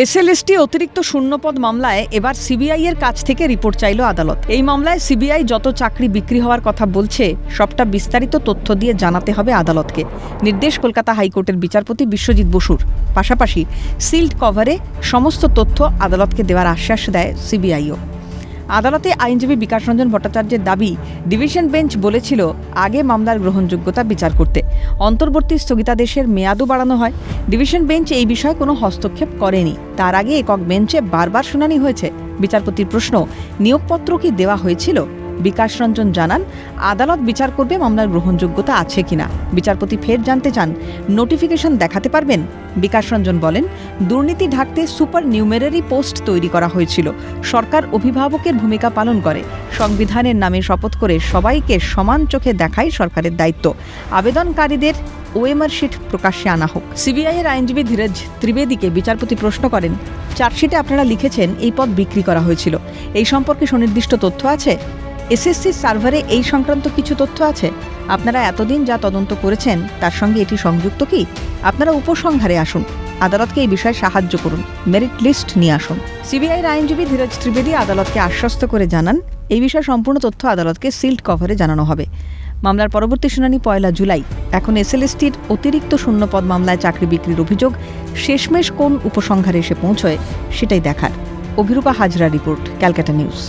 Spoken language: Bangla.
এসএলএসটি অতিরিক্ত শূন্যপদ মামলায় এবার সিবিআই এর কাছ থেকে রিপোর্ট চাইল আদালত। এই মামলায় সিবিআই যত চাকরি বিক্রি হওয়ার কথা বলছে, সবটা বিস্তারিত তথ্য দিয়ে জানাতে হবে আদালতকে। নির্দেশ কলকাতা হাইকোর্টের বিচারপতি বিশ্বজিৎ বসুর। পাশাপাশি সিল্ড কভারে সমস্ত তথ্য আদালতকে দেওয়ার আশ্বাস দেয় সিবিআইও। আদালতে আইনজীবী বিকাশ রঞ্জন ভট্টাচার্যের দাবি, ডিভিশন বেঞ্চ বলেছিল, আগে মামলার গ্রহণযোগ্যতা বিচার করতে। অন্তর্বর্তী স্থগিতাদেশের মেয়াদও বাড়ানো হয়। ডিভিশন বেঞ্চ এই বিষয়ে কোনো হস্তক্ষেপ করেনি। তার আগে একক বেঞ্চে বারবার শুনানি হয়েছে। বিচারপতির প্রশ্ন, নিয়োগপত্র কি দেওয়া হয়েছিল? বিকাশ রঞ্জন জানান, আদালত বিচার করবে মামলার গ্রহণযোগ্যতা আছে কিনা। বিচারপতি ফের জানতে চান, নোটিফিকেশন দেখাতে পারবেন? বিকাশ রঞ্জন বলেন, দুর্নীতি ঢাকতে সুপার নিউমেরারি পোস্ট তৈরি করা হয়েছিল। সরকার অভিভাবকের ভূমিকা পালন করে। সংবিধানের নামে শপথ করে সবাইকে সমান চোখে দেখাই সরকারের দায়িত্ব। আবেদনকারীদের ওএমআর শিট প্রকাশ্যে আনা হোক। সিবিআই এর আইনজীবী ধীরজ ত্রিবেদীকে বিচারপতি প্রশ্ন করেন, চার্জশিটে আপনারা লিখেছেন, এই পদ বিক্রি করা হয়েছিল। এই সম্পর্কে সুনির্দিষ্ট তথ্য আছে? এসএসসি সার্ভারে এই সংক্রান্ত কিছু তথ্য আছে? আপনারা এতদিন যা তদন্ত করেছেন, তার সঙ্গে এটি সংযুক্ত কি? আপনারা উপসংহারে আসুন। আদালতকে এই বিষয়ে সাহায্য করুন। মেরিট লিস্ট নিয়ে আসুন। সিবিআইয়ের আইনজীবী ধীরজ ত্রিবেদী আদালতকে আশ্বস্ত করে জানান, এই বিষয়ে সম্পূর্ণ তথ্য আদালতকে সিল্ড কভারে জানানো হবে। মামলার পরবর্তী শুনানি পয়লা জুলাই। এখন এসএলএসটির অতিরিক্ত শূন্যপদ মামলায় চাকরি বিক্রির অভিযোগ শেষমেশ কোন উপসংহারে এসে পৌঁছয়, সেটাই দেখার। Abhirupa Hazra report, Calcutta news.